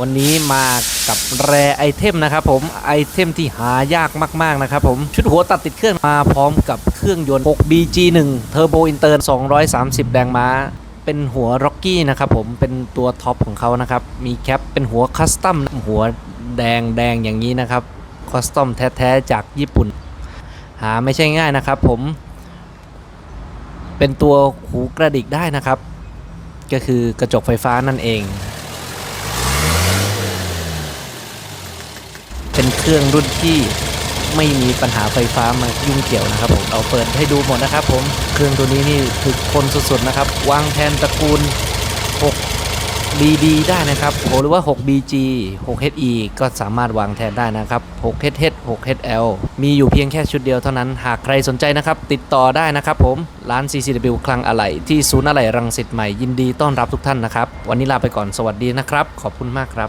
วันนี้มากับแรไอเทมนะครับผมไอเทมที่หายากมาก ๆ นะครับผม ชุดหัวตัดติดเครื่องมาพร้อมกับเครื่องยนต์ 6BG1 Turbo Intern 230 แรงม้า เป็นหัวร็อกกี้นะครับผมเป็นตัวท็อปของเขานะครับ มีแคปเป็นหัวคัสตัมหัวแดงแดงอย่างนี้นะครับคัสตอมแท้ๆจากญี่ปุ่น หาไม่ใช่ง่ายนะครับผม เป็นตัวหูกระดิกได้นะครับ ก็คือกระจกไฟฟ้านั่นเอง เป็นเครื่องรุ่นที่ไม่มีปัญหาไฟฟ้ามายุ่งเกี่ยวนะครับผมเราเปิดให้ดูหมดนะครับผมเครื่องตัวนี้นี่คือคนสุดๆนะครับวางแทนตระกูล 6 BD ได้นะครับโหหรือว่า 6BG 6HE ก็สามารถวางแทนได้นะครับ 6HH 6HL มีอยู่เพียงแค่ชุดเดียวเท่านั้นหากใครสนใจนะครับ ติดต่อได้นะครับผมร้าน CCW คลังอะไหล่ที่ศูนย์อะไหล่รังสิตใหม่ยินดีต้อนรับทุกท่านนะครับ วันนี้ลาไปก่อนสวัสดีนะครับ ขอบคุณมากครับ